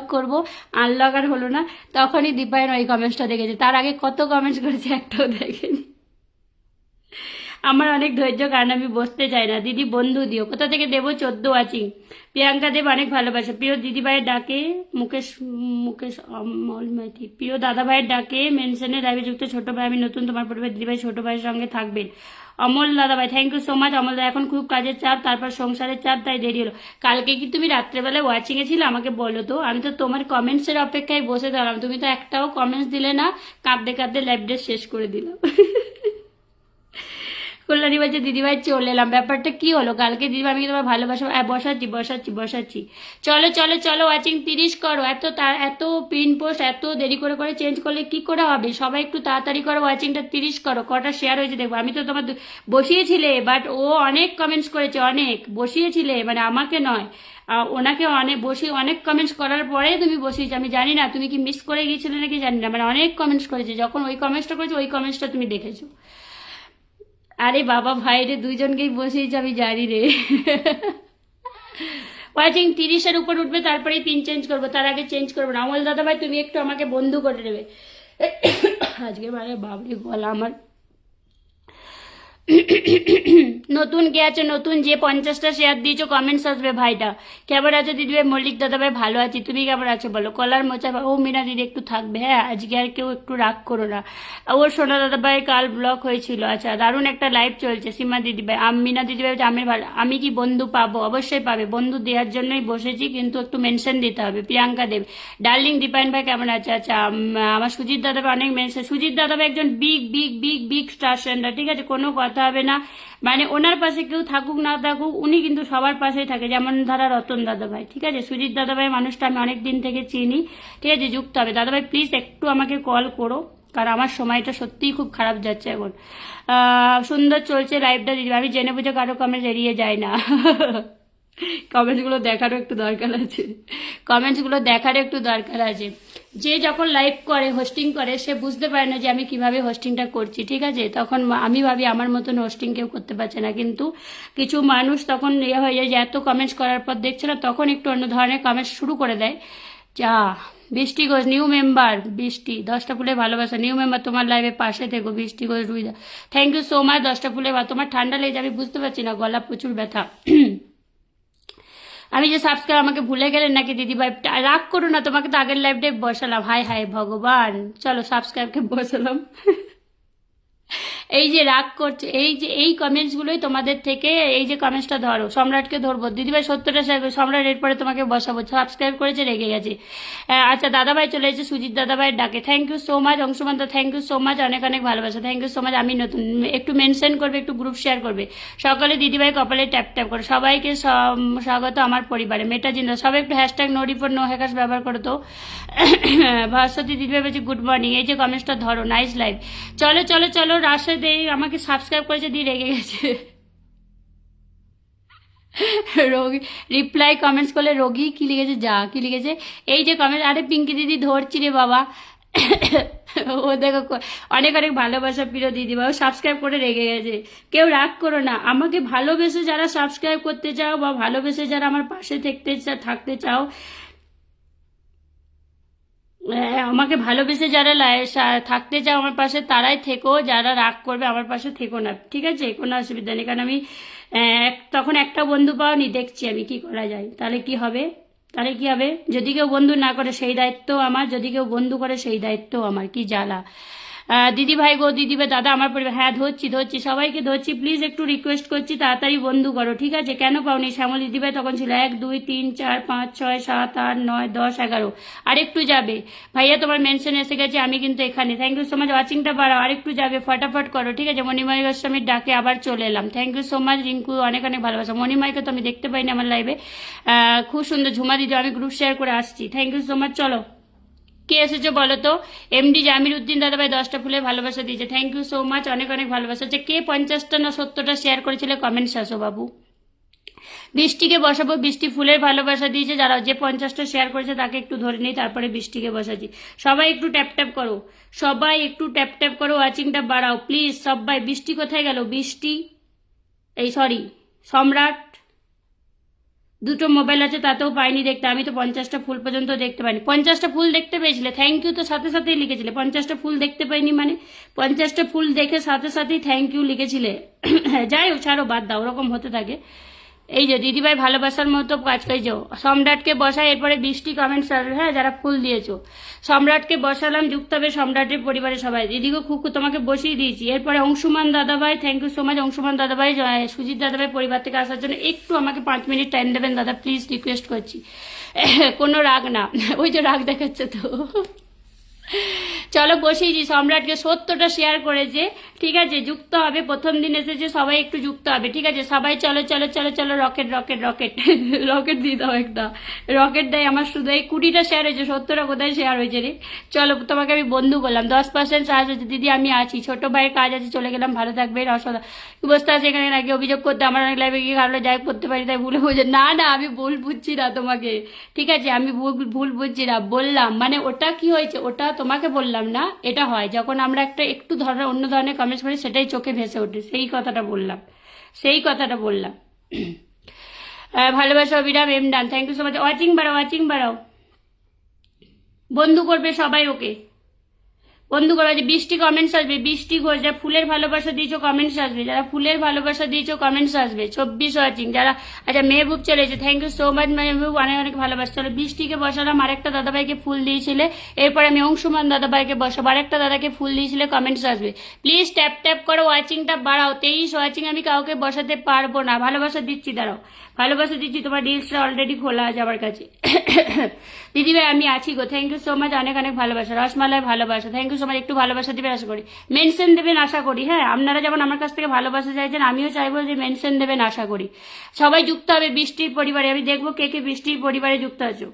করব। আনলক আর হলো না। তখনই দীপায়ন ওই কমেন্টসটা দেখেছে। তার আগে কত কমেন্টস করেছে একটাও দেখেনি। আমার অনেক ধৈর্য, কারণ আমি বসতে চাই না। দিদি, বন্ধু দিও। কোথা থেকে দেবো? চোদ্দ ওয়াচিং প্রিয়াঙ্কা দেব অনেক ভালোবাসে। প্রিয় দিদি ভাইয়ের ডাকে মুকেশ মুকেশ অমল মাইতি প্রিয় দাদা ভাইয়ের ডাকে মেনশনে লাইভে যুক্ত ছোট ভাই, আমি নতুন তোমার পরিবার দিদি ভাই ছোট ভাইয়ের সঙ্গে থাকবেন। অমল দাদা ভাই thank you so much Amal দা এখন খুব কাজের চাপ, তারপর সংসারের চাপ, তাই দেরি হলো। কালকে কি তুমি রাত্রেবেলায় ওয়াচিং এ ছিলে? আমাকে বলো তো। আমি তো তোমার কমেন্টসের অপেক্ষায় বসে দাঁড়ালাম। তুমি তো একটাও কমেন্টস দিলে না। কাঁদতে কাঁদতে লাইভ শেষ করে দিলাম। কল্যাণী বলছে, দিদিভাই, চলে এলাম। ব্যাপারটা কি হলো? কালকে দিদিভাই, আমি তোমার ভালোবাসা হ্যাঁ বসাচ্ছি বসাচ্ছি বসাচ্ছি। চলো চলো চলো ওয়াচিং তিরিশ করো। এত তা- এত পিন পোস্ট এত দেরি করে করে চেঞ্জ করলে কি করে হবে? সবাই একটু তাড়াতাড়ি করো ওয়াচিংটা তিরিশ করো। কটা শেয়ার হয়েছে দেখব। আমি তো তোমার বসিয়েছিলে বাট ও অনেক কমেন্টস করেছে, অনেক। বসিয়েছিলে মানে আমাকে নয়। ওনাকে অনেক, বসিয়ে অনেক কমেন্টস করার পরে তুমি বসিয়েছো। আমি জানি না, তুমি কি মিস করে গিয়েছিলে নাকি জানি না। মানে অনেক কমেন্টস করেছে। যখন ওই কমেন্টসটা করেছ, ওই কমেন্টসটা তুমি দেখেছ। আরে বাবা ভাই রে দুইজনকেই বসিয়েছে আমি জানি রে। ওয়াচিং তিরিশের উপর উঠবে, তারপরেই পিন চেঞ্জ করব, তার আগে চেঞ্জ করব না। অমল দাদা ভাই তুমি একটু আমাকে বন্ধু করে নেবে। আজকে মানে বাবরি গলা আমার। নতুন কে আছে, নতুন যে পঞ্চাশটা শেয়ার দিয়েছ কমেন্টস আসবে ভাইটা। কেমন আছো, দিদি ভাই, মল্লিক দাদা ভাই, ভালো আছি। তুমি কেমন আছো বলো? কলার মোচা ও মিনা দিদি একটু থাকবে হ্যাঁ আজকে আর কেউ একটু রাগ করো না। ওর সোনা দাদা ভাই, কাল ব্লক হয়েছিল। আচ্ছা দারুণ একটা লাইভ চলছে, সীমা দিদি ভাই। আম মিনা দিদি ভাই আমি ভালো আমি কি বন্ধু পাবো? অবশ্যই পাবে। বন্ধু দেওয়ার জন্যই বসেছি, কিন্তু একটু মেনশন দিতে হবে। প্রিয়াঙ্কা দেব। ডার্লিং দীপায়ন ভাই, কেমন আছে? আচ্ছা আমার সুজিত দাদা ভাই অনেক মেনশন সুজিত দাদা ভাই একজন big big big big star centre ঠিক আছে? কোনো কথা হবে না। মানে ওনার পাশে কেউ থাকুক না থাকুক, উনি কিন্তু সবার পাশেই থাকে। যেমন ধারা রতন দাদাভাই, ঠিক আছে? সুজিত দাদাভাই মানুষটা আমি অনেক দিন থেকে চিনি, ঠিক আছে? যুক্ত হবে। দাদাভাই প্লিজ একটু আমাকে কল করো, কারণ আমার সময়টা সত্যিই খুব খারাপ যাচ্ছে এখন। সুন্দর চলছে লাইভটা দিদি আমি জেনে বুঝে কারও কামে এড়িয়ে যায় না। কমেন্টসগুলো দেখারও একটু দরকার আছে। কমেন্টসগুলো দেখারও একটু দরকার আছে। যে যখন লাইভ করে হোস্টিং করে, সে বুঝতে পারে না যে আমি কীভাবে হোস্টিংটা করছি, ঠিক আছে? তখন আমি ভাবি আমার মতন হোস্টিং কেউ করতে পারছে না। কিন্তু কিছু মানুষ তখন ইয়ে হয়ে যায় যে, এত কমেন্টস করার পর দেখছে না, তখন একটু অন্য ধরনের কমেন্টস শুরু করে দেয়। যা, বৃষ্টি ঘোষ নিউ মেম্বার বৃষ্টি, দশটা ফুলে ভালোবাসা নিউ মেম্বার তোমার লাইভে পাশে থেকো, Brishti Ghosh, Ruida. Thank you so much দশটা ফুলে বা তোমার ঠান্ডা লেগে যাবে বুঝতে পারছি না, গলা প্রচুর ব্যথা। আমি যে সাবস্ক্রাইব আমাকে ভুলে গেলেন নাকি, দিদি ভাই রাগ করো না, তোমাকে তো আগের লাইভটাই বসালাম। হাই হাই ভগবান। চলো সাবস্ক্রাইবকে বসালাম। এই যে রাগ করছে, এই যে, এই কমেন্টসগুলোই তোমাদের থেকে এই যে কমেন্টসটা ধরো। সম্রাটকে ধরবো। দিদিভাই সত্যটা শেয়ার সম্রাট এরপরে তোমাকে বসাবো। সাবস্ক্রাইব করেছে, রেগে গেছে। আচ্ছা দাদাভাই চলে এসেছে, সুজিত দাদাভাইয়ের ডাকে। Thank you so much Anshuman thank you so much অনেক অনেক ভালোবাসা। থ্যাংক ইউ সো মাচ আমি নতুন, একটু মেনশন করবে, একটু গ্রুপ শেয়ার করবে। সকালে দিদিভাই কপালে ট্যাপ ট্যাপ করো। সবাইকে স্বাগত আমার পরিবারে। মেটা জিন্দা, সবাই একটু hashtag no report no hackers ব্যবহার করো তো। ভাস্বতী দিদিভাই বলছি গুড মর্নিং এই যে কমেন্টসটা ধরো নাইস লাইভ চলো চলো চলো রাশেদ এই আমাকে সাবস্ক্রাইব করেছে, দিয়ে রেগে গেছে। রোগী রিপ্লাই কমেন্টস করলে রোগী কি লিখেছে, যা কি লিখেছে? এই যে কমেন্ট আরে পিঙ্কি দিদি ধরছি রে বাবা। ও দেখো, অনেক অনেক ভালোবাসা প্রিয় দিদি বাবা সাবস্ক্রাইব করে রেগে গেছে। কেউ রাগ করো না, আমাকে ভালোবেসে যারা সাবস্ক্রাইব করতে চাও বা ভালোবেসে যারা আমার পাশে থাকতে থাকতে চাও আমাকে ভালোবেসে যারা থাকতে চাও আমার পাশে, তারাই থেকো। যারা রাগ করবে, আমার পাশে থেকো না। ঠিক আছে? কোনো অসুবিধা নেই। কারণ আমি তখন একটা বন্ধু পাওনি দেখছি আমি কি করা যায়। তাহলে কি হবে? তাহলে কি হবে? যদি কেউ বন্ধু না করে, সেই দায়িত্ব আমার। যদি কেউ বন্ধু করে, সেই দায়িত্ব আমার। কি জ্বালা? দিদি ভাই গো দিদি ভাই দাদা, আমার পরিবার হ্যাঁ ধরছি ধরছি, সবাইকে ধরছি। প্লিজ একটু রিকোয়েস্ট করছি, তাড়াতাড়ি বন্ধু করো, ঠিক আছে? কেন পাওনি? শ্যামল দিদি ভাই তখন ছিল এক, দুই, তিন, চার, পাঁচ, ছয়, সাত, আট, নয়, দশ, এগারো। আর একটু যাবে। ভাইয়া, তোমার মেনশন এসে গেছে, আমি কিন্তু এখানে। থ্যাংক ইউ সো মাচ ওয়াচিংটা বাড়াও। আর একটু যাবে, ফটাফট করো, ঠিক আছে? মণিমাই গোস্বামীর ডাকে আবার চলে এলাম। Thank you so much Rinku, অনেক অনেক ভালোবাসা। মণিমাইকে তো আমি দেখতে পাইনি আমার লাইভে খুব সুন্দর ঝুমা দিদি, আমি গ্রুপ শেয়ার করে আসছি। থ্যাংক ইউ সো মাচ চলো। কে এসেছ বলো তো? এমডি জামির উদ্দিন দাদা ভাই দশটা ফুলে ভালোবাসা দিয়েছে। থ্যাংক ইউ সো মাচ অনেক অনেক ভালোবাসা। হচ্ছে কে পঞ্চাশটা না সত্তরটা শেয়ার করেছিলে? কমেন্ট আসো বাবু। বৃষ্টিকে বসাবো, বৃষ্টি ফুলের ভালোবাসা দিয়েছে। যারা যে পঞ্চাশটা শেয়ার করেছে, তাকে একটু ধরে নিই, তারপরে বৃষ্টিকে বসাচ্ছি। সবাই একটু ট্যাপ ট্যাপ করো। সবাই একটু ট্যাপ ট্যাপ করো ওয়াচিংটা বাড়াও। প্লিজ সবাই, বৃষ্টি কোথায় গেল? বৃষ্টি, এই সরি সম্রাট দুটো মোবাইল আছে, তাতেও পাইনি দেখতে। আমি তো পঞ্চাশটা ফুল পর্যন্ত দেখতে পাইনি। পঞ্চাশটা ফুল দেখতে পেয়েছিলে? থ্যাংক ইউ তো সাথে সাথেই লিখেছিলে। পঞ্চাশটা ফুল দেখতে পাইনি মানে? পঞ্চাশটা ফুল দেখে সাথে সাথেই থ্যাংক ইউ লিখেছিলে। যাই হোক, ছাড়ো, বাদ দাও, ওরকম হতে থাকে। এই যে দিদিভাই ভালোবাসার মতো কাজ করেছ। সম্রাটকে বসাই এরপরে বৃষ্টি কমেন্টস আসবে হ্যাঁ যারা ফুল দিয়েছ। সম্রাটকে বসালাম যুক্ত হবে সম্রাটের পরিবারের সবাই। দিদিকে খুকু, তোমাকে বসিয়ে দিয়েছি। এরপরে অংশুমান দাদাভাই thank you so much Anshuman দাদাভাই সুজিত দাদাভাই পরিবার থেকে আসার জন্য একটু আমাকে পাঁচ মিনিট টাইম দেবেন, দাদা প্লিজ রিকোয়েস্ট করছি। কোনো রাগ না। ওই যে রাগ দেখাচ্ছে তো। চলো বসিয়েছি সম্রাটকে সত্যটা শেয়ার করেছে ঠিক আছে, যুক্ত হবে, প্রথম দিন এসেছে, সবাই একটু যুক্ত হবে, ঠিক আছে, সবাই চলো চলো চলো চলো রকেট রকেট রকেট রকেট দিয়ে দাও একটা রকেট দেয় আমার শুধু, এই কুড়িটা শেয়ার হয়েছে, সত্তরটা কোথায় শেয়ার হয়েছে রে? চলো, তোমাকে আমি বন্ধু করলাম, দশ পার্সেন্ট সাহায্য হয়েছে, দিদি আমি আছি, ছোটো ভাইয়ের কাজ আছে, চলে গেলাম, ভালো থাকবে রসদা বসতে আছে এখানে নাকি, অভিযোগ করতে, আমার অনেক লাইভে গিয়ে কারণে যাই করতে পারি, তাই ভুলে বুঝে না না, আমি ভুল বুঝছি না তোমাকে, ঠিক আছে, আমি ভুল ভুল বুঝছি না, বললাম মানে ওটা কি হয়েছে, ওটা তোমাকে বললাম না, এটা হয়। যখন আমরা একটা একটু ধরনের অন্য ধরনের কমেন্টস করি, সেটাই চোখে ভেসে ওঠে। সেই কথাটা বললাম। সেই কথাটা বললাম। ভালোবাসা Abhiram M done thank you so much watching বাড়াও ওয়াচিং বাড়াও। বন্ধু করবে সবাই ওকে। বন্ধু করবে যে বৃষ্টি কমেন্টস আসবে, বৃষ্টি ঘোষ যারা ফুলের ভালোবাসা দিয়েছ কমেন্টস আসবে, যারা ফুলের ভালোবাসা দিয়েছ কমেন্টস আসবে, চব্বিশ ওয়াচিং যারা আচ্ছা মেহবুব চলেছে thank you so much Mehboob, অনেক অনেক ভালোবাসা। চলো, বৃষ্টিকে বসালাম, আরেকটা দাদাভাইকে ফুল দিয়েছিলে, এরপর আমি অংশুমান দাদাভাইকে বসাবো, আরেকটা দাদাকে ফুল দিয়েছিলে কমেন্টস আসবে। প্লিজ ট্যাপ ট্যাপ করো ওয়াচিংটা বাড়াও, তেইশ ওয়াচিং আমি কাউকে বসাতে পারব না, ভালোবাসা দিচ্ছি, দাঁড়াও, ভালোবাসা দিচ্ছি, তোমার রিলসটা অলরেডি খোলা আছে আমার কাছে। দিদিভাই আমি আছি গো। থ্যাংক ইউ সো মাচ অনেক অনেক ভালোবাসা। রসমালাই ভালোবাসা। থ্যাংক ইউ সো মাচ একটু ভালোবাসা দেবেন আশা করি। মেনশন দেবেন আশা করি হ্যাঁ? আপনারা যেমন আমার কাছ থেকে ভালোবাসা চাইছেন, আমিও চাইব যে মেনশন দেবেন আশা করি। সবাই যুক্ত হবে বৃষ্টির পরিবারে। আমি দেখব কে কে বৃষ্টির পরিবারে যুক্ত আছো।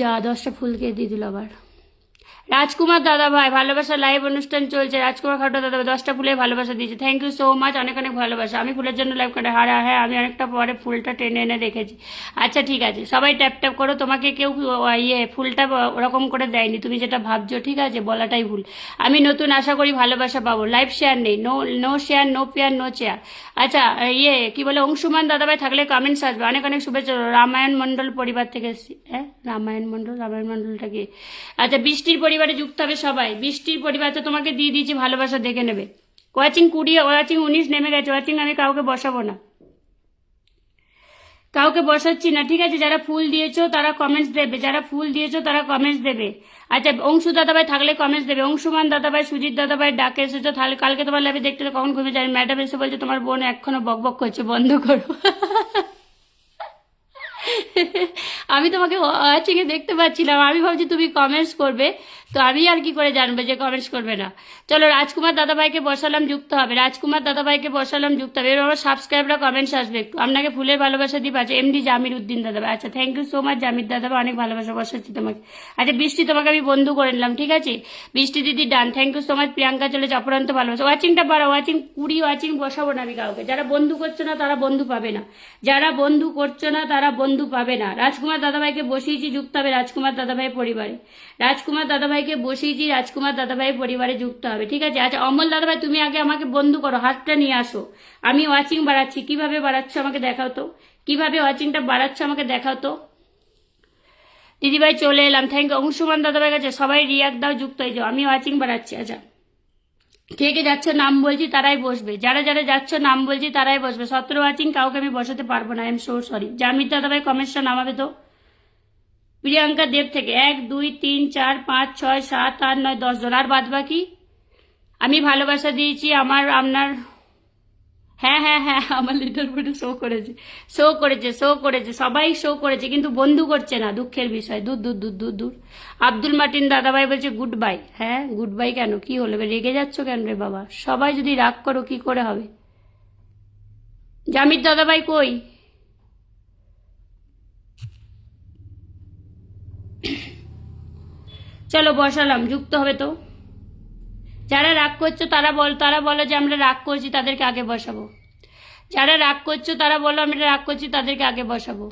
যা দশটা ফুলকে দিয়ে দিল আবার। রাজকুমার দাদা ভাই ভালোবাসা লাইভ অনুষ্ঠান চলছে। রাজকুমার খাটো দাদা ভাই, দশটা ফুলে ভালোবাসা দিয়েছে। থ্যাংক ইউ সো মাচ অনেক অনেক ভালোবাসা। আমি ফুলের জন্য লাইভ করে হারা হ্যাঁ আমি অনেকটা পরে ফুলটা টেনে এনে দেখেছি। আচ্ছা ঠিক আছে। সবাই ট্যাপ ট্যাপ করো, তোমাকে কেউ ইয়ে ফুলটা ওরকম করে দেয়নি। তুমি যেটা ভাবছ, ঠিক আছে, বলাটাই ভুল। আমি নতুন, আশা করি ভালোবাসা পাবো। লাইভ শেয়ার নেই। নো নো শেয়ার নো পেয়ার নো চেয়ার আচ্ছা ইয়ে কি বলে, অংশুমান দাদাভাই থাকলে কমেন্টস আসবে। অনেক অনেক শুভেচ্ছা। রামায়ণ মণ্ডল পরিবার থেকে হ্যাঁ রামায়ণ মণ্ডল, রামায়ণ মণ্ডলটা কি? আচ্ছা বৃষ্টির পরিবারে যুক্ত হবে সবাই। বৃষ্টির পরিবার তো তোমাকে দিয়ে দিয়েছি, ভালোবাসা দেখে নেবে। ওয়াচিং কুড়ি ওয়াচিং উনিশ নেমে গেছে ওয়াচিং আমি কাউকে বসাবো না। কাউকে বসাচ্ছি না, ঠিক আছে? যারা ফুল দিয়েছ তারা কমেন্টস দেবে, যারা ফুল দিয়েছ তারা কমেন্টস দেবে। আচ্ছা অংশু দাদাভাই থাকলে কমেন্টস দেবে। অংশুমান দাদাভাই, সুজিত দাদাভাই ডাকে এসেছ, তাহলে কালকে তোমার ল্যাবে দেখতে কখন ঘুমে যাবে ম্যাডাম এসে বলছে, তোমার বোন এখনও বক বক করছে, বন্ধ করো। আমি তোমাকে ওয়াচিংয়ে দেখতে পাচ্ছিলাম। আমি ভাবছি তুমি কমেন্টস করবে। তো আমি আর কি করে জানব যে কমেন্টস করবে না। চলো রাজকুমার দাদাভাইকে বসালাম, যুক্ত হবে। রাজকুমার দাদাভাইকে বসালাম, যুক্ত হবে। এবার আমার সাবস্ক্রাইবরা কমেন্টস আসবে একটু। আপনাকে ফুলের ভালোবাসা দিব আছে এমডি জামির উদ্দিন দাদাভাই। আচ্ছা thank you so much Jamir দাদাভাই। অনেক ভালোবাসা বসাচ্ছি তোমাকে। আচ্ছা বৃষ্টি তোমাকে আমি বন্ধু করে নিলাম, ঠিক আছে? বৃষ্টি দিদি done thank you so much Priyanka চলে অপরান্ত ভালোবাসা। ওয়াচিংটা বাড়া ওয়াচিং কুড়ি ওয়াচিং বসাবো না আমি কাউকে। যারা বন্ধু করছ না, তারা বন্ধু পাবে না। যারা বন্ধু করছ না, তারা বন্ধু পাবে না। রাজকুমার দাদাভাইকে বসিয়েছি, যুক্ত হবে রাজকুমার দাদাভাই পরিবারে। রাজকুমার দাদাভাইকে বসিয়েছি, রাজকুমার দাদাভাই পরিবারে যুক্ত হবে। ঠিক আছে? আচ্ছা অমল দাদাভাই, তুমি আগে আমাকে বন্ধু করো, হাতটা নিয়ে আসো। আমি ওয়াচিং বাড়াচ্ছি। কীভাবে বাড়াচ্ছ আমাকে দেখাও তো। কীভাবে ওয়াচিংটা বাড়াচ্ছ আমাকে দেখাও তো। দিদিভাই, চলে এলাম। থ্যাংক ইউ অংশুমান দাদাভাই কাছে সবাই রিয়াক দাও, যুক্ত হয়ে যাও। আমি ওয়াচিং বাড়াচ্ছি। আচ্ছা। কে কে যাচ্ছ নাম বলছি, তারাই বসবে। যারা যারা যাচ্ছ নাম বলছি, তারাই বসবে। সতেরো ওয়াচিং কাউকে আমি বসাতে পারব না। I am so sorry Jamir দাদাভাই কমেন্টসটা নামাবে তো। প্রিয়াঙ্কা দেব থেকে এক, দুই, তিন, চার, পাঁচ, ছয়, সাত, আট, নয়, দশ জন। আর বাদ বাকি? আমি ভালোবাসা দিয়েছি, আমার, আপনার হ্যাঁ হ্যাঁ হ্যাঁ আমার লিটার বোর্ডে শো করেছে। শো করেছে শো করেছে, সবাই শো করেছে, কিন্তু বন্ধু করছে না, দুঃখের বিষয়। দূর দূর দূর দূর দূর। আব্দুল মার্টিন দাদাভাই বলছে গুড বাই হ্যাঁ গুড বাই কেন? কি হলো? রেগে যাচ্ছ কেন রে বাবা? সবাই যদি রাগ করো, কি করে হবে? জামির দাদাভাই কই? চলো বসালাম, যুক্ত হবে তো। যারা রাগ করছ তারা বল, তারা বলো যে আমরা রাগ করছি, তাদেরকে আগে বসাবো। যারা রাগ করছ তারা বলো আমরা রাগ করছি, তাদেরকে আগে বসাবো।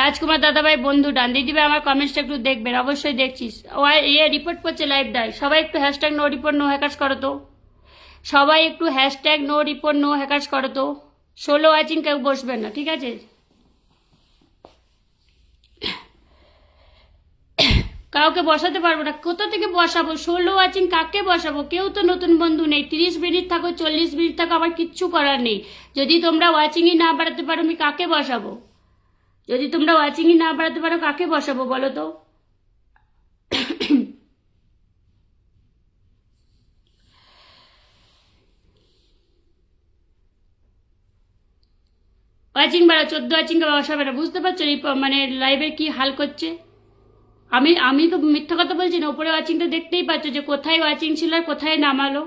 রাজকুমার দাদাভাই, বন্ধু ডান। দিদিভাই, আমার কমেন্টসটা একটু দেখবেন, অবশ্যই দেখছিস। ও ইয়ে রিপোর্ট করছে লাইভ ডাই সবাই একটু hashtag no report no hackers করো তো। সবাই একটু hashtag no report no hackers করো তো। ষোলো ওয়াচিং কেউ বসবে না, ঠিক আছে? কাউকে বসাতে পারব না। কোথা থেকে বসাবো? ষোলো ওয়াচিং কাকে বসাবো? কেউ তো নতুন বন্ধু নেই। তিরিশ মিনিট থাকো, চল্লিশ মিনিট থাকো, আমার কিচ্ছু করার নেই। যদি তোমরা ওয়াচিংই না বাড়াতে পারো, আমি কাকে বসাবো? যদি তোমরা ওয়াচিংই না বাড়াতে পারো, কাকে বসাবো বলো তো? ওয়াচিং বাড়া চোদ্দ ওয়াচিং বসাবে না। বুঝতে পারছ মানে লাইভে কি হাল করছে? আমি আমি তো মিথ্যা কথা বলছি না, উপরে ওয়াচিংটা দেখতেই পাচ্ছ যে কোথায় ওয়াচিং ছিল আর কোথায় নামালো।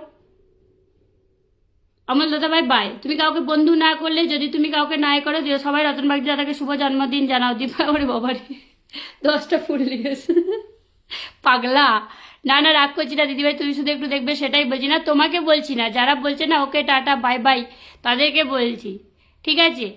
অমল দাদা ভাই বাই তুমি কাউকে বন্ধু না করলে, যদি তুমি কাউকে নাই করো সবাই রতন বাগদি দাদাকে শুভ জন্মদিন জানাও ওরে বাবারে দশটা ফুল নিয়েছে পাগলা। না না, রাগ করছি না, দিদিভাই, তুমি শুধু একটু দেখবে, সেটাই বলছি না। তোমাকে বলছি না, যারা বলছে না, ওকে টাটা বাই বাই তাদেরকে বলছি। ঠিক আছে?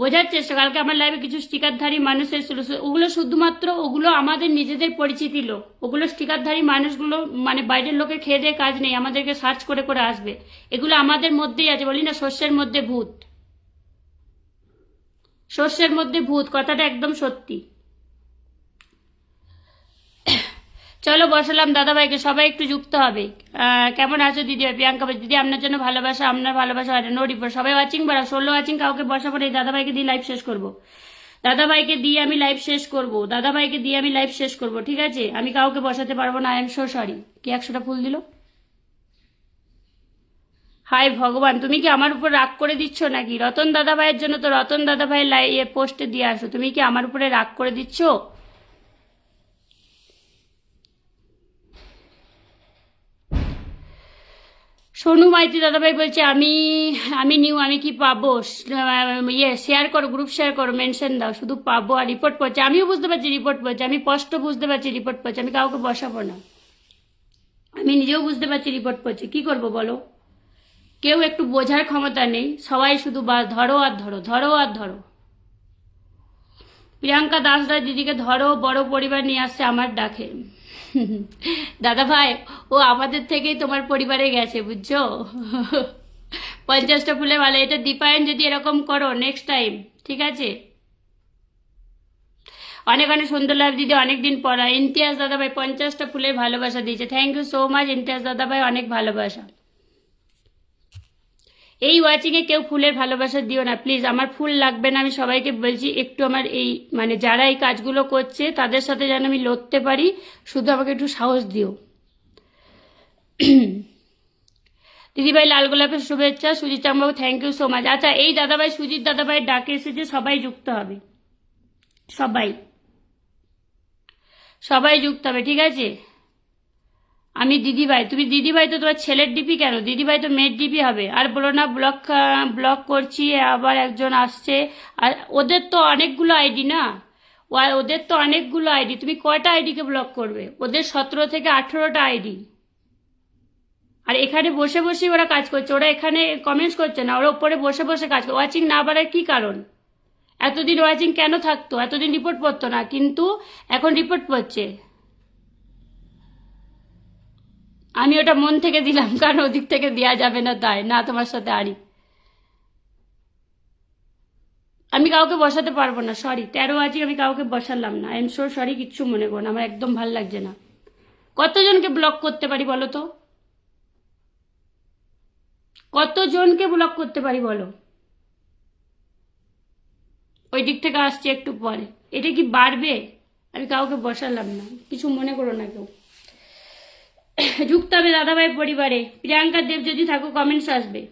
বোঝার চেষ্টা, কালকে আমার লাইফে কিছু স্টিকারধারী মানুষ এসেছিল ওগুলো শুধুমাত্র ওগুলো আমাদের নিজেদের পরিচিতি লোক। ওগুলো স্টিকারধারী মানুষগুলো মানে বাইরের লোকের খেয়ে দিয়ে কাজ নেই, আমাদেরকে সার্চ করে করে আসবে। এগুলো আমাদের মধ্যেই আছে, বলি না শস্যের মধ্যে ভূত। শস্যের মধ্যে ভূত, কথাটা একদম সত্যি। চলো বসালাম, দাদাভাইকে সবাই একটু যুক্ত হবে। কেমন আছো দিদি প্রিয়াঙ্কা ভাই? দিদি, আপনার জন্য ভালোবাসা, আপনার ভালোবাসা হয় নো রিপোর্ট সবাই ওয়াচিং বাড়া, ষোলো ওয়াচিং কাউকে বসাবো না দাদাভাইকে দিয়ে লাইভ শেষ করব। দাদাভাইকে দিয়ে আমি লাইভ শেষ করব, দাদাভাইকে দিয়ে আমি লাইভ শেষ করব, ঠিক আছে? আমি কাউকে বসাতে পারব না আই এম সো সরি কি একশোটা ফুল দিল? হাই ভগবান, তুমি কি আমার উপর রাগ করে দিচ্ছ নাকি? রতন দাদাভাইয়ের জন্য তো রতন দাদাভাই লাই পোস্টে দিয়ে আসো। তুমি কি আমার উপরে রাগ করে দিচ্ছ? সোনু মাইতি দাদাভাই বলছে, আমি আমি নিউ, আমি কি পাবো? ইয়ে শেয়ার করো গ্রুপ শেয়ার করো মেনশন দাও, শুধু পাবো আর রিপোর্ট পড়ছে আমিও বুঝতে পারছি রিপোর্ট পড়ছে আমি স্পষ্ট বুঝতে পারছি রিপোর্ট পড়ছে আমি কাউকে বসাবো না। আমি নিজেও বুঝতে পারছি রিপোর্ট পড়ছে কি করব বলো? কেউ একটু বোঝার ক্ষমতা নেই, সবাই শুধু বা ধরো আর ধরো ধরো আর ধরো। প্রিয়াঙ্কা দাস রায় দিদিকে ধরো, বড় পরিবার নিয়ে আসছে আমার ডাকে। দাদা ভাই ও আমাদের থেকেই তোমার পরিবারে গেছে, বুঝছ? পঞ্চাশটা ফুলে ভালো এটা দীপায়ন যদি এরকম করো নেক্সট টাইম ঠিক আছে? অনেক অনেক সুন্দর লাভ দিদি, অনেকদিন পরা। ইমতিয়াজ দাদা ভাই পঞ্চাশটা ফুলের ভালোবাসা দিয়েছে। Thank you so much Imtiaz দাদাভাই, অনেক ভালোবাসা। এই ওয়াচিংয়ে কেউ ফুলের ভালোবাসা দিও না। প্লিজ আমার ফুল লাগবে না। আমি সবাইকে বলছি, একটু আমার এই মানে যারা এই কাজগুলো করছে, তাদের সাথে যেন আমি লড়তে পারি। শুধু আমাকে একটু সাহস দিও। দিদিভাই, লাল গোলাপের শুভেচ্ছা। সুজিত চামবাবু থ্যাংক ইউ সো মাচ আচ্ছা এই দাদাভাই, সুজিত দাদাভাই ডাকে এসেছে। সবাই যুক্ত হবে। সবাই। সবাই যুক্ত হবে, ঠিক আছে? আমি দিদিভাই, তুমি দিদিভাই তো তোমার ছেলের ডিপি কেন? দিদিভাই তো মেয়ের ডিপি হবে। আর বলো না ব্লক ব্লক করছি, আবার একজন আসছে। আর ওদের তো অনেকগুলো আইডি না? ওদের তো অনেকগুলো আইডি তুমি কয়টা আইডিকে ব্লক করবে? ওদের সতেরো থেকে আঠেরোটা আইডি আর এখানে বসে বসে ওরা কাজ করছে। ওরা এখানে কমেন্টস করছে না, ওরা ওপরে বসে বসে কাজ করে। ওয়াচিং না বাড়ার কি কারণ? এতদিন ওয়াচিং কেন থাকতো? এতদিন রিপোর্ট পড়তো না। কিন্তু এখন রিপোর্ট পড়ছে। আমি ওটা মন থেকে দিলাম, কারণ ওদিক থেকে দেওয়া যাবে না তাই, না তোমার সাথে আরি আমি কাউকে বসাতে পারব না সরি তেরো আছি আমি কাউকে বসালাম না। আই এম শোর সরি কিচ্ছু মনে করো না, আমার একদম ভালো লাগছে না। কতজনকে ব্লক করতে পারি বলো তো? কতজনকে ব্লক করতে পারি বলো? ওই দিক থেকে আসছে একটু পরে। এটা কি বাড়বে? আমি কাউকে বসালাম না, কিছু মনে করো না কেউ। যুক্ত হবে দাদাভাই পরিবারে। প্রিয়াঙ্কা দেব যদি থাকো কমেন্টস আসবে।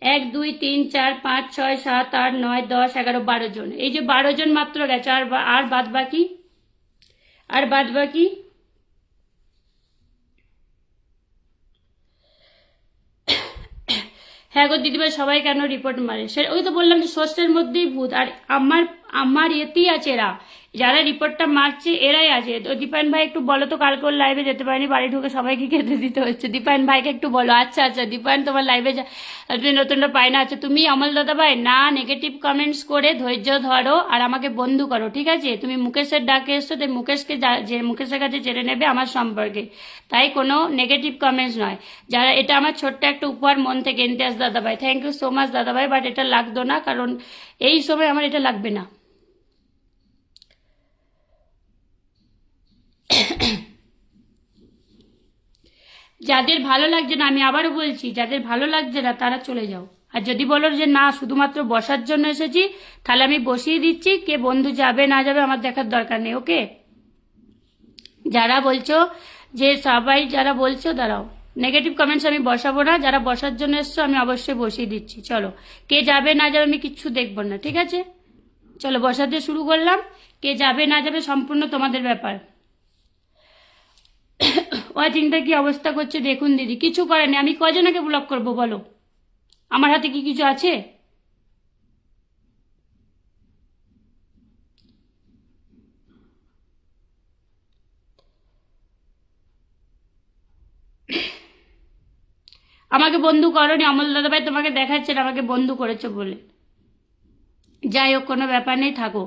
এক, দুই, তিন, চার, পাঁচ, ছয়, সাত, আট, নয়, দশ, এগারো, বারো জন। এই যে বারো জন মাত্র গেছে, আর আর বাদ বাকি? আর বাদ বাকি? হ্যাঁ গো দিদিভাই, সবাই কেন রিপোর্ট মারে? সে ওই তো বললাম যে ষষ্ঠের মধ্যেই ভূত। আর আমার আমার এতেই আছে এরা। যারা রিপোর্টটা মারছে, এরাই আছে। তো দীপায়ন ভাই একটু বলো তো, কালকে ওর লাইভে যেতে পারেনি, বাড়ি ঢুকে সবাইকে খেতে দিতে হচ্ছে। দীপায়ন ভাইকে একটু বলো। আচ্ছা আচ্ছা দীপায়ন তোমার লাইভে যা নতুনটা পাই না। আচ্ছা তুমি অমল দাদা ভাই, না নেগেটিভ কমেন্টস করে ধৈর্য ধরো আর আমাকে বন্ধু করো, ঠিক আছে? তুমি মুকেশের ডাকে এসছো, তাই মুকেশকে যা- মুকেশের কাছে জেনে নেবে আমার সম্পর্কে। তাই কোনো নেগেটিভ কমেন্টস নয়। যারা, এটা আমার ছোট্ট একটা উপহার মন থেকে, ইমতিয়াজ দাদা ভাই। থ্যাংক ইউ সো মাচ দাদা ভাই বাট এটা লাগতো না, কারণ এই সময় আমার এটা লাগবে না। যাদের ভালো লাগছে না, আমি আবারও বলছি, যাদের ভালো লাগছে না, তারা চলে যাও। আর যদি বলো যে না, শুধুমাত্র বসার জন্য এসেছি, তাহলে আমি বসিয়ে দিচ্ছি, কে বন্ধু যাবে, না যাবে, আমার দেখার দরকার নেই, ওকে? যারা বলছো যে সবাই যারা বলছো, দাঁড়াও। নেগেটিভ কমেন্টস আমি বসাবো না, যারা বসার জন্য এসছো, আমি অবশ্যই বসিয়ে দিচ্ছি, চলো। কে যাবে, না যাবে, আমি কিচ্ছু দেখব না, ঠিক আছে? চলো, বসাতে শুরু করলাম। কে যাবে, না যাবে, সম্পূর্ণ তোমাদের ব্যাপার। ওয়াচিংটা কি অবস্থা করছে দেখুন দিদি। কিছু করেনি। আমি কজনকে ব্লক করব বলো? আমার হাতে কি কিছু আছে? আমাকে বন্ধু করনি। অমল দাদা ভাই তোমাকে দেখাচ্ছে আমাকে বন্ধু করেছ বলে। যাই হোক, কোনো ব্যাপার নেই, থাকো।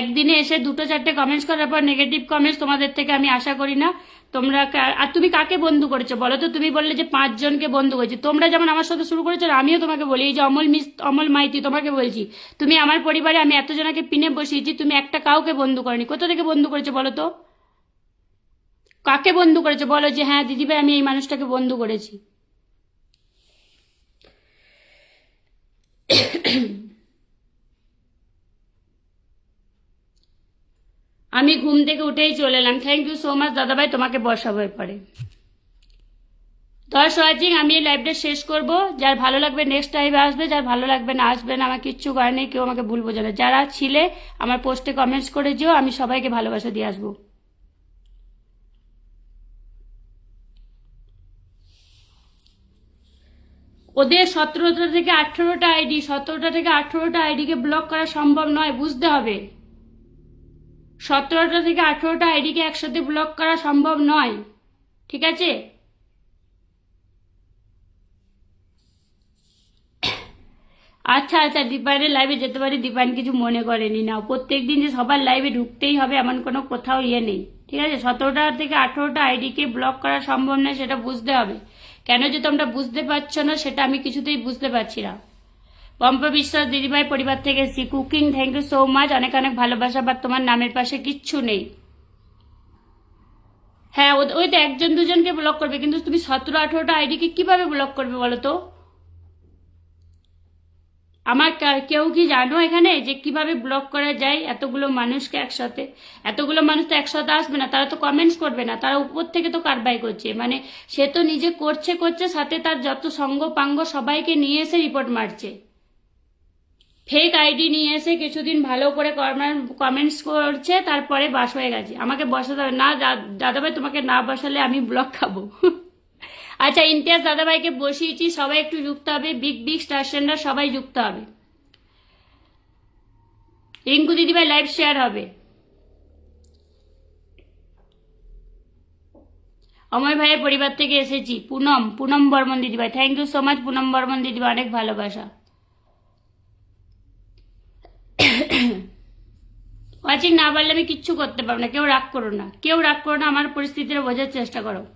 একদিনে এসে দুটো চারটে কমেন্টস করার পর নেগেটিভ কমেন্টস তোমাদের থেকে আমি আশা করি না। তোমরা আর তুমি কাকে বন্ধু করেছ বলো তো? তুমি বললে যে পাঁচজনকে বন্ধু করেছি। তোমরা যেমন আমার সাথে শুরু করেছ আমিও তোমাকে বলি, এই যে অমল মিস, অমল মাইতি, তোমাকে বলছি, তুমি আমার পরিবারে আমি এতজনকে পিনে বসিয়েছি, তুমি একটা কাউকে বন্ধু করনি। কোথা থেকে বন্ধু করেছ বলো তো? কাকে বন্ধু করেছ বলো যে হ্যাঁ দিদিভাই, আমি এই মানুষটাকে বন্ধু করেছি। আমি ঘুম থেকে উঠেই চলে এলাম। থ্যাংক ইউ সো মাচ দাদাভাই, তোমাকে বসাবো এরপরে দশ ওয়াচিং আমি এই লাইভটা শেষ করব। যার ভালো লাগবে নেক্সট টাইমে আসবে, যার ভালো লাগবে না আসবে না, আমার কিচ্ছু করে নেই, কেউ আমাকে ভুল বোঝাবে। যারা ছিলে, আমার পোস্টে কমেন্টস করে যেও আমি সবাইকে ভালোবাসা দিয়ে আসব। ওদের সতেরোটা থেকে আঠেরোটা আইডি সতেরোটা থেকে আঠেরোটা আইডিকে ব্লক করা সম্ভব নয়, বুঝতে হবে। সতেরোটা থেকে আঠেরোটা আইডিকে একসাথে ব্লক করা সম্ভব নয়। ঠিক আছে? আচ্ছা আচ্ছা দীপায়নের লাইভে যেতে পারি। দীপায়ন কিছু মনে করেনি না। প্রত্যেক দিন যে সবার লাইভে ঢুকতেই হবে, এমন কোনো কোথাও ইয়ে নেই। ঠিক আছে? সতেরোটা থেকে আঠেরোটা আইডিকে ব্লক করা সম্ভব নয়, সেটা বুঝতে হবে। কেন যে তোমরা বুঝতে পারছ না, সেটা আমি কিছুতেই বুঝতে পারছি না। পম্পা বিশ্বাস দিদিভাই পরিবার থেকে এসেছি। Cooking thank you so much অনেক অনেক ভালোবাসা বাট তোমার নামের পাশে কিচ্ছু নেই। হ্যাঁ ওই তো একজন দুজনকে ব্লক করবে, কিন্তু তুমি সতেরো, আঠেরোটা আইডিকে কীভাবে ব্লক করবে বলো তো? আমার কেউ কি জানো এখানে যে কীভাবে ব্লক করা যায় এতগুলো মানুষকে একসাথে? এতগুলো মানুষ তো একসাথে আসবে না, তারা তো কমেন্টস করবে না, তারা উপর থেকে তো কারবাই করছে। মানে সে তো নিজে করছে করছে, সাথে তার যত সঙ্গ পাঙ্গ সবাইকে নিয়ে এসে রিপোর্ট মারছে। ফেক আইডি নিয়ে এসে কিছুদিন ভালো করে কমেন্টস করছে, তারপরে বাস হয়ে গেছে। আমাকে বসাতে হবে। না দাদাভাই, তোমাকে না বসালে আমি ব্লক খাব। আচ্ছা ইমতিয়াজ দাদাভাইকে বসিয়েছি, সবাই একটু যুক্ত হবে। বিগ বিগ স্টার সেন্ডার সবাই যুক্ত হবে। রিঙ্কু দিদিভাই লাইভ শেয়ার হবে। অময় ভাইয়ের পরিবার থেকে এসেছি। পুনম পুনম বর্মন দিদিভাই। Thank you so much Poonam Barman দিদিভাই। অনেক ভালোবাসা। ওয়াচিং না পারলে আমি কিচ্ছু করতে পারব না, কেউ রাগ করো না, কেউ রাগ করো না, আমার পরিস্থিতিটা বোঝার চেষ্টা করো।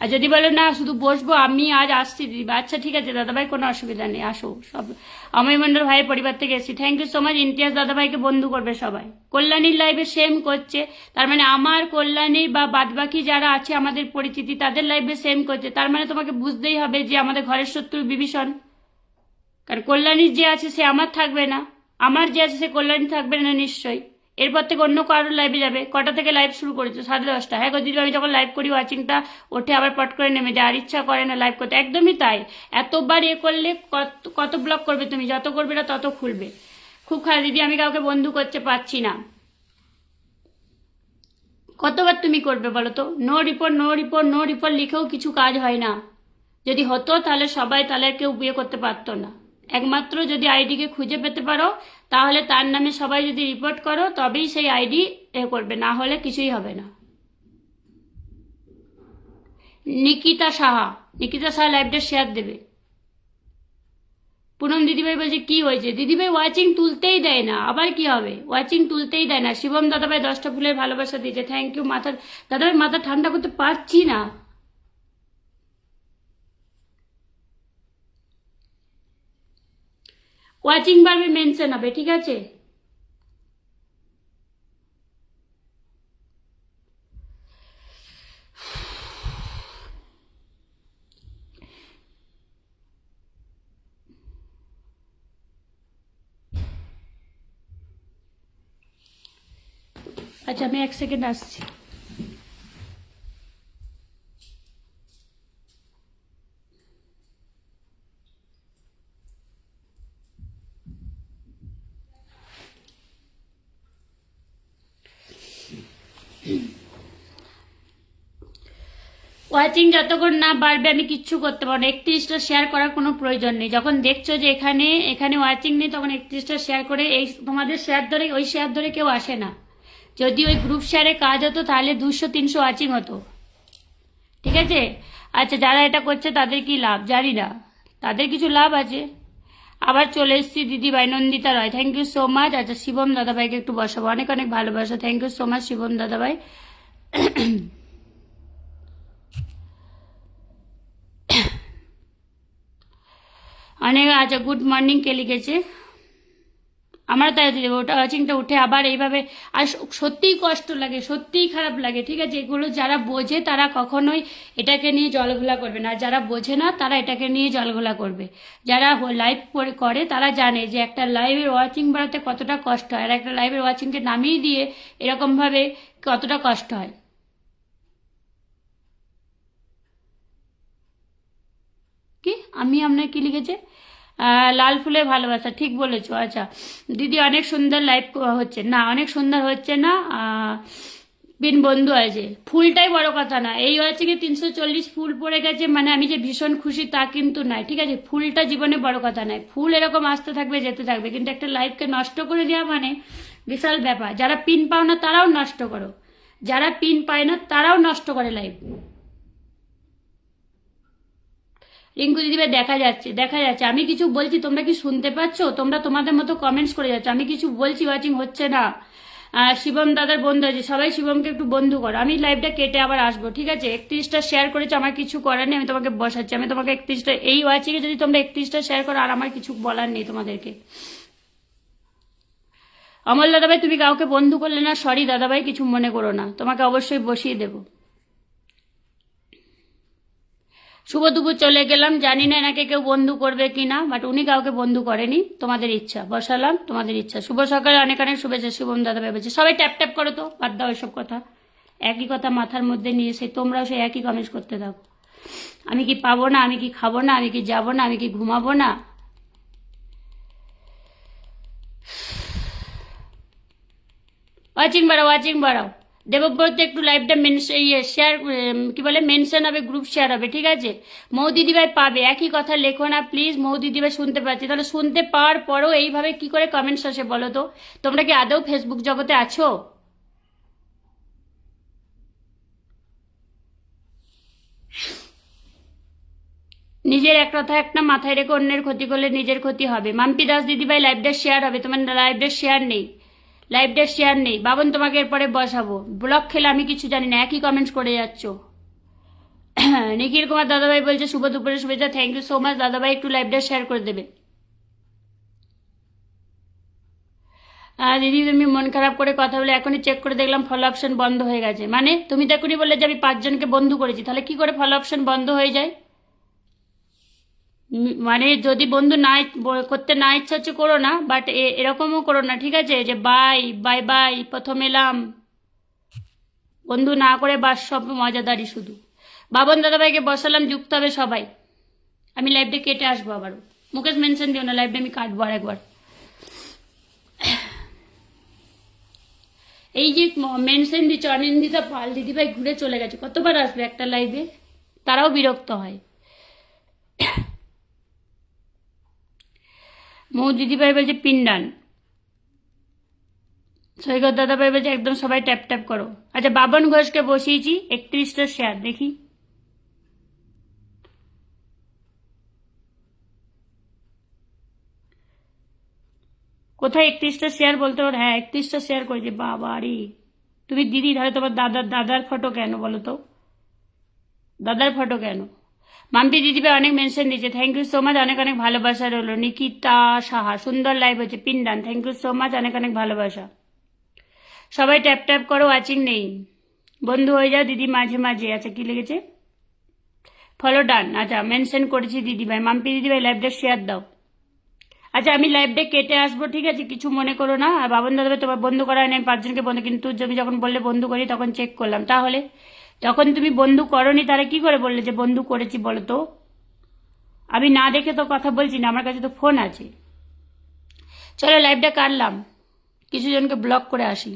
আর যদি বলো না, শুধু বসবো, আমি আজ আসছি, দিদি আচ্ছা ঠিক আছে, দাদাভাই, কোনো অসুবিধা নেই, আসো, সব। অময় মন্ডল ভাইয়ের পরিবার থেকে এসেছি। Thank you so much Imtiaz দাদাভাইকে বন্ধু করবে সবাই। কল্যাণীর লাইভে সেম করছে, তার মানে আমার কল্যাণীর বা বাদবাকি যারা আছে, আমাদের পরিচিতি, তাদের লাইভে সেম করছে। তার মানে তোমাকে বুঝতেই হবে যে আমাদের ঘরের শত্রু বিভীষণ। কারণ কল্যাণীর যে আছে, সে আমার থাকবে না। আমার যে আছে সে কল্যাণী থাকবে না নিশ্চয়ই। এরপর থেকে অন্য কারোর লাইভে যাবে। কটা থেকে লাইভ শুরু করেছ? সাড়ে দশটা। হ্যাঁ দিদি, আমি যখন লাইভ করি ওয়াচিংটা ওঠে আবার পট করে নেমে যায়। আর ইচ্ছা করে না লাইভ করতে। একদমই তাই। এতবার এ করলে কত কত ব্লক করবে তুমি? যত করবে না তত খুলবে। খুব খারাপ। দিদি, আমি কাউকে বন্ধু করতে পারছি না। কতবার তুমি করবে বলো তো? No report no report no report লিখেও কিছু কাজ হয় না। যদি হতো তাহলে সবাই তাহলে কেউ বিয়ে করতে পারতো না। একমাত্র যদি আইডিকে খুঁজে পেতে পারো, তাহলে তার নামে সবাই যদি রিপোর্ট করো, তবেই সেই আইডি এ করবে, না হলে কিছুই হবে না। নিকিতা সাহা নিকিতা সাহা লাইভটা শেয়ার দেবে। পুনম দিদিভাই বলছে, কি হয়েছে? দিদিভাই ওয়াচিং তুলতেই দেয় না, আবার কি হবে? ওয়াচিং তুলতেই দেয় না। শিবম দাদাভাই দশটা ফুলের ভালোবাসা দিয়েছে। থ্যাংক ইউ মাথা দাদাভাই মাথা ঠান্ডা করতে পারছি না। ওয়াচিং বাড়বে মেনশন হবে ঠিক আছে আচ্ছা আমি এক সেকেন্ড আসছি ওয়াচিং যতক্ষণ না বাড়বে, আমি কিচ্ছু করতে পারব একত্রিশটা শেয়ার করার কোনো প্রয়োজন নেই। যখন দেখছ যে এখানে এখানে ওয়াচিং নেই, তখন একত্রিশটা শেয়ার করে এই তোমাদের শেয়ার ধরে, ওই শেয়ার ধরে কেউ আসে না। যদি ওই গ্রুপ শেয়ারে কাজ হতো, তাহলে দুশো, তিনশো ওয়াচিং হতো। ঠিক আছে? আচ্ছা যারা এটা করছে, তাদের কি লাভ? জানি না। তাদের কিছু লাভ আছে। আবার চলে এসেছি দিদি ভাই Nandita Roy thank you so much আচ্ছা শিবম দাদাভাইকে একটু বসাবো। অনেক অনেক ভালোবাসা। Thank you so much Shivam দাদাভাই। অনেক আচ্ছা গুড মর্নিং কে লিখেছে। আমার তাই দেবো, ওটা ওয়াচিংটা উঠে আবার এইভাবে, আর সত্যিই কষ্ট লাগে, সত্যিই খারাপ লাগে, ঠিক আছে? এগুলো যারা বোঝে তারা কখনোই এটাকে নিয়ে জলঘোলা করবে না যারা বোঝে না তারা এটাকে নিয়ে জলঘোলা করবে। যারা লাইভ করে তারা জানে যে একটা লাইভের ওয়াচিং বাড়াতে কতটা কষ্ট হয়, আর একটা লাইভের ওয়াচিংকে নামিয়ে দিয়ে এরকমভাবে কতটা কষ্ট হয় কি আমি আপনার কি লিখেছে? লাল ফুলের ভালোবাসা, ঠিক বলেছ আচ্ছা। দিদি, অনেক সুন্দর লাইভ হচ্ছে। না, অনেক সুন্দর হচ্ছে না বিন বন্ধু আছে। ফুলটাই বড় কথা না। এই হচ্ছে কি তিনশো চল্লিশ ফুল পড়ে গেছে মানে আমি যে ভীষণ খুশি তা কিন্তু নয়, ঠিক আছে? ফুলটা জীবনে বড় কথা নয়। ফুল এরকম আসতে থাকবে, যেতে থাকবে, কিন্তু একটা লাইফকে নষ্ট করে দেওয়া মানে বিশাল ব্যাপার। যারা পিন পাও না, তারাও নষ্ট করো। যারা পিন পায় না, তারাও নষ্ট করে লাইফ রিঙ্কু দিদিভাই দেখা যাচ্ছে দেখা যাচ্ছে। আমি কিছু বলছি, তোমরা কি শুনতে পাচ্ছ? তোমরা তোমাদের মতো কমেন্টস করে যাচ্ছ। আমি কিছু বলছি ওয়াচিং হচ্ছে না। শিবম দাদার বন্ধু আছে, সবাই শিবমকে একটু বন্ধু করো। আমি লাইভটা কেটে আবার আসব, ঠিক আছে? একত্রিশটা শেয়ার করেছ, আমার কিছু করার নেই, আমি তোমাকে বসাচ্ছি। আমি তোমাকে একত্রিশটা, এই ওয়াচিংয়ে যদি তোমরা একত্রিশটা শেয়ার করো, আর আমার কিছু বলার নেই তোমাদেরকে। অমল দাদাভাই, তুমি কাউকে বন্ধু করলে না সরি দাদাভাই, কিছু মনে করো না। তোমাকে অবশ্যই বসিয়ে দেবো। শুভ দুপুর চলে গেলাম। জানি না এনাকে কেউ বন্ধু করবে কি না বাট উনি কাউকে বন্ধু করেনি। তোমাদের ইচ্ছা, বসালাম, তোমাদের ইচ্ছা। শুভ সকালে, অনেক অনেক শুভেচ্ছা, শুভম দাদা ভেবেছে। সবাই ট্যাপ ট্যাপ করো তো, বাদ দাও এসব কথা। একই কথা মাথার মধ্যে নিয়ে সেই তোমরাও সেই একই কমেন্ট করতে থাকো আমি কি পাবো না, আমি কি খাব না, আমি কি যাব না, আমি কি ঘুমাবো না? ওয়াচিং বাড়াও ওয়াচিং বাড়াও। দেবব্রত একটু লাইভটা ইয়ে শেয়ার কি বলে মেনশন হবে গ্রুপ শেয়ার হবে, ঠিক আছে? মৌ দিদিভাই পাবে, একই কথা, লেখো না প্লিজ মৌ দিদিভাই শুনতে পাচ্ছি। তাহলে শুনতে পাওয়ার পরেও এইভাবে কি করে কমেন্টস আসে বলো তো? তোমরা কি আদৌ ফেসবুক জগতে আছো? নিজের এক কথা, একটা মাথায় রেখে অন্যের ক্ষতি করলে নিজের ক্ষতি হবে। মাম্পি দাস দিদিভাই লাইভটা শেয়ার হবে, তোমার লাইভটা শেয়ার নেই। লাইভটা শেয়ার নেই। বাবন, তোমাকে এরপরে বসাবো। ব্লক খেলে আমি কিছু জানি না, একই কমেন্টস করে যাচ্ছ। নিখিল কুমার দাদাভাই বলছে, শুভ দুপুরের শুভেচ্ছা থ্যাংক ইউ সো মাচ দাদাভাই একটু লাইভটা শেয়ার করে দেবে। দিদি, তুমি মন খারাপ করে কথা বলে এখনই চেক করে দেখলাম ফলো অপশন বন্ধ হয়ে গেছে। মানে তুমি তো এখনই বললে যে আমি পাঁচজনকে বন্ধু করেছি, তাহলে কি করে ফলো অপশন বন্ধ হয়ে যায়? মানে যদি বন্ধু না করতে না ইচ্ছা হচ্ছে করো না বাট এরকমও করো না, ঠিক আছে? যে বাই বাই বাই প্রথম এলাম। বন্ধু না করে বাস, সব মজাদারি শুধু। বাবন দাদাভাইকে বসালাম, যুক্ত হবে সবাই। আমি লাইভটা কেটে আসব আবারও। মুকেশ মেনশন দিও না লাইভটা আমি কাটবো আর একবার। এই যে মেনশন দিচ্ছে অনিন্দিতা পাল, দিদিভাই ঘুরে চলে গেছে। কতবার আসবে একটা লাইভে তারাও বিরক্ত হয়। মৌ দিদিভাই বলছে পিন্ডান সৈকত দাদাভাই বলছে, একদম সবাই ট্যাপ ট্যাপ করো। আচ্ছা বাবন ঘোষকে বসিয়েছি, একত্রিশটা শেয়ার দেখি। কোথায় একত্রিশটা শেয়ার বলতে পারো? হ্যাঁ একত্রিশটা শেয়ার করেছি। বাবারি তুমি দিদি, তাহলে তোমার দাদার দাদার ফটো কেন বলো তো? দাদার ফটো কেন? মাম্পি দিদিভাই অনেক মেনশন দিয়েছে। থ্যাংক ইউ সো মাচ অনেক অনেক ভালোবাসা রইল। নিকিতা সাহা, সুন্দর লাইভ হচ্ছে পিন্ডান থ্যাংক ইউ সো মাচ অনেক অনেক ভালোবাসা। সবাই ট্যাপ ট্যাপ করো ওয়াচিং নেই। বন্ধু হয়ে যাও, দিদি মাঝে মাঝে। আচ্ছা কি লেগেছে? ফলো ডান আচ্ছা মেনশন করেছি দিদিভাই। মাম্পি দিদিভাই লাইভটা শেয়ার দাও। আচ্ছা আমি লাইভটা কেটে আসব, ঠিক আছে? কিছু মনে করো না। আর বাবন দাদা তোমার বন্ধ করা হয়নি, আমি পাঁচজনকে বন্ধু কিন্তু যখন বললে বন্ধু করি, তখন চেক করলাম। তাহলে তখন তুমি বন্ধু করনি, তারা কি করে বললে যে বন্ধু করেছি বলো তো? আমি না দেখে তো কথা বলছি না, আমার কাছে তো ফোন আছে। চলো লাইভটা কাটলাম। কিছু জনকে ব্লক করে আসি।